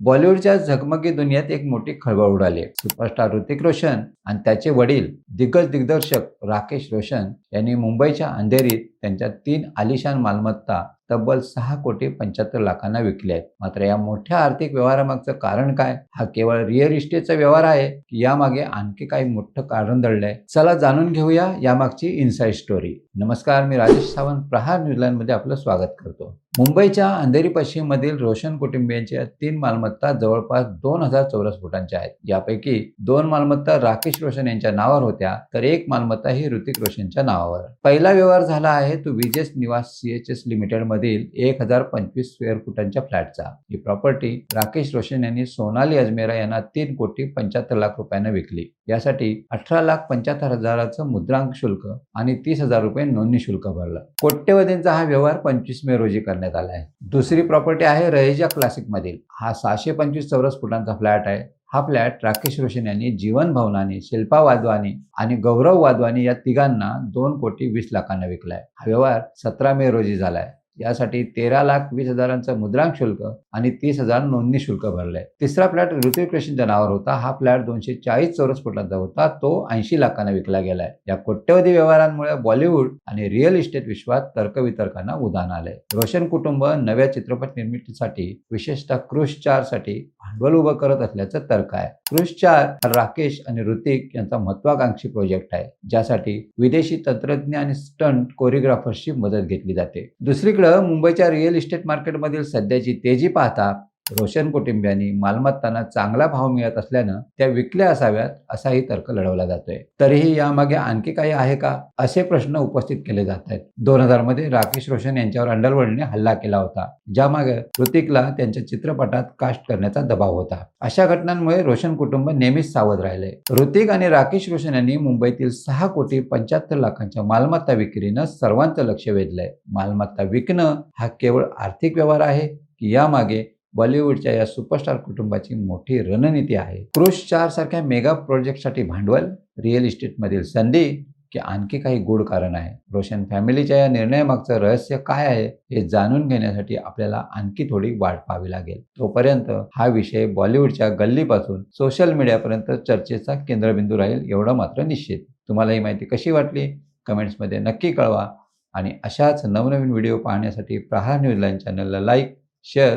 बॉलिवूडच्या झगमगी दुनियेत एक मोठी खळबळ उडाली. आहे सुपरस्टार ऋतिक रोशन आणि त्याचे वडील दिग्गज दिग्दर्शक राकेश रोशन यांनी मुंबईच्या अंधेरीत त्यांच्या तीन आलिशान मालमत्ता तब्बल सहा कोटी पंच्याहत्तर लाखांना विकले आहेत. मात्र या मोठ्या आर्थिक व्यवहारामागचं कारण काय? हा केवळ रिअल इस्टेटचा व्यवहार आहे की यामागे आणखी काही मोठं कारण दडलंय? चला जाणून घेऊया यामागची इनसाइड स्टोरी नमस्कार मी राजेश सावंत प्रहार न्यूझीलंडमध्ये आपलं स्वागत करतो. मुंबईच्या अंधेरी पश्चिममधील रोशन कुटुंबियांच्या तीन मालमत्ता जवळपास दोन हजार चौरस फुटांच्या आहेत. यापैकी दोन मालमत्ता राकेश रोशन यांच्या नावावर होत्या तर एक मालमत्ता ही ऋतिक रोशनच्या नावावर. पहिला व्यवहार झाला आहे तो विजेस निवास सीएचएस लिमिटेड मधील एक हजार पंचवीस स्क्वेअर फुटांच्या फ्लॅटचा. ही प्रॉपर्टी राकेश रोशन यांनी सोनाली अजमेरा यांना तीन कोटी पंच्याहत्तर लाख रुपयांना विकली. यासाठी अठरा लाख पंच्याहत्तर हजाराचं मुद्रांक शुल्क आणि तीस हजार रुपये नोंदणी शुल्क भरलं. कोट्यवधींचा हा व्यवहार पंचवीस मे रोजी करण्यात आला आहे. दुसरी प्रॉपर्टी आहे रहेजा क्लासिक मधील. हा सहाशे पंचवीस चौरस फुटांचा फ्लॅट आहे. हा फ्लॅट राकेश रोशन यांनी जीवन भवनाने शिल्पा वाधवानी आणि गौरव वाधवानी या तिघांना दोन कोटी वीस लाखांना विकलाय. हा व्यवहार सतरा मे रोजी झालाय. यासाठी तेरा लाख वीस हजारांचं मुद्रांक शुल्क आणि तीस हजार नोंदणी शुल्क भरलंय. तिसरा फ्लॅट ऋतिक रोशनच्या नावावर होता. हा फ्लॅट दोनशे चाळीस चौरस फुटांचा होता. तो ऐंशी लाखांना विकला गेलाय. या कोट्यवधी व्यवहारांमुळे बॉलिवूड आणि रिअल इस्टेट विश्वात तर्कवितर्कांना उदाहरण आलंय. रोशन कुटुंब नव्या चित्रपट निर्मितीसाठी विशेषतः क्रुश चारसाठी भांडवल उभं करत असल्याचं तर्क आहे. क्रुश चार राकेश आणि ऋतिक यांचा महत्वाकांक्षी प्रोजेक्ट आहे ज्यासाठी विदेशी तंत्रज्ञ आणि स्टंट कोरिओग्राफर्सची मदत घेतली जाते. दुसरीकडे मुंबईच्या रिअल इस्टेट मार्केटमधील सध्याची तेजी पाहता रोशन कुटुंबियांनी मालमत्तांना चांगला भाव मिळत असल्यानं त्या विकल्या असाव्यात असाही तर्क लढवला जातोय. तरीही यामागे आणखी काही आहे का? असे प्रश्न उपस्थित केले जात आहेत. दोन हजारमध्ये राकेश रोशन यांच्यावर अंडरवर्ल्डने हल्ला केला होता ज्यामागे ऋतिकला त्यांच्या चित्रपटात कास्ट करण्याचा दबाव होता. अशा घटनांमुळे रोशन कुटुंब नेहमीच सावध राहिले. ऋतिक आणि राकेश रोशन यांनी मुंबईतील सहा कोटी पंच्याहत्तर लाखांच्या मालमत्ता विक्रीनं सर्वांचं लक्ष वेधलंय. मालमत्ता विकणं हा केवळ आर्थिक व्यवहार आहे की यामागे बॉलिवूडच्या या सुपरस्टार कुटुंबाची मोठी रणनीती आहे. क्रुश चार सारख्या मेगा प्रोजेक्टसाठी भांडवल रिअल इस्टेटमधील संधी की आणखी काही गूढ कारण आहे? रोशन फॅमिलीच्या या निर्णयामागचं रहस्य काय आहे? हे जाणून घेण्यासाठी आपल्याला आणखी थोडी वाट पाहावी लागेल. तोपर्यंत हा विषय बॉलिवूडच्या गल्लीपासून सोशल मीडियापर्यंत चर्चेचा केंद्रबिंदू राहील एवढं मात्र निश्चित. तुम्हाला ही माहिती कशी वाटली? कमेंट्समध्ये नक्की कळवा. आणि अशाच नवनवीन व्हिडिओ पाहण्यासाठी प्रहार न्यूजलाईन चॅनलला लाईक शेअर